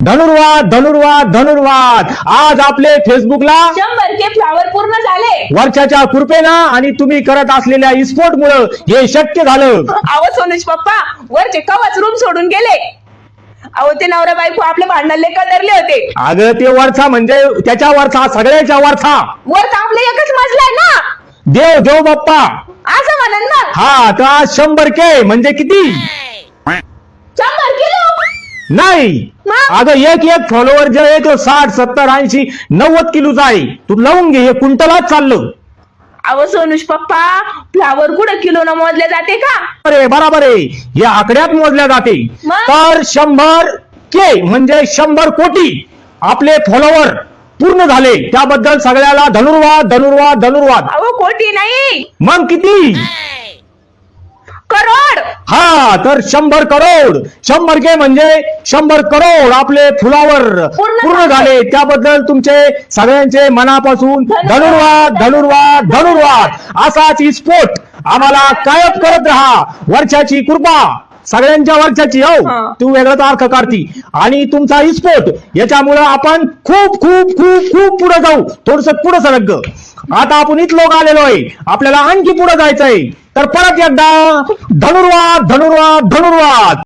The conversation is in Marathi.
धनुर्वाद धनुर्वाद धनुर्वाद. आज आपले फेसबुकला शंभर के फ्लावर पूर्ण झाले. वर्षाच्या कृपेनं आणि तुम्ही करत असलेल्या इस्पोर्ट मुळे हे शक्य झालं. अहो सोनुष पप्पा वरचे कवच रूम सोडून गेले. अहो ते नवरा बायको आपले भांडणाले कदरले होते. अगं ते वरचा म्हणजे त्याच्या वरचा सगळ्याच्या वरचा. वर तर आपले एकच मजला आहे ना? देव देव बाप्पा. असं म्हणन ना? हा तर आज शंभर के म्हणजे किती? नाही? अगं एक एक फॉलोअर जे आहे तो साठ सत्तर ऐंशी नव्वद किलोचा आहे. तू लावून घे हे कुंटलाच चाललं. अहो सोनुष पप्पा फ्लावर कुठं किलो न मोजले जाते का? अरे बराबर आहे. हे आकड्यात मोजल्या जाते. मग? तर शंभर के म्हणजे शंभर कोटी आपले फॉलोअर पूर्ण झाले. त्याबद्दल सगळ्याला धनुर्वाद धनुर्वाद धनुर्वाद. अहो कोटी नाही. मग किती? तर शंभर करोड. शंभर के म्हणजे शंभर करोड आपले फुलावर पूर्ण झाले. त्याबद्दल तुमचे सगळ्यांचे मनापासून. धनुर्वाद धनुर्वाद धनुर्वाद असाच स्पोर्ट आम्हाला कायम करत राहा. वर्षाची कृपा. सगळ्यांच्या वर्षाची हो. तू वेगळाच अर्थ काढती. आणि तुमचा स्पोर्ट याच्यामुळं आपण खूप खूप खूप खूप पुढे जाऊ. थोडस पुढे सरक आता आपण इथलोक आलेलो आहे. आपल्याला आणखी पुढे जायचंय. तर परत एकदा धनुर्वाद धनुर्वाद धनुर्वाद.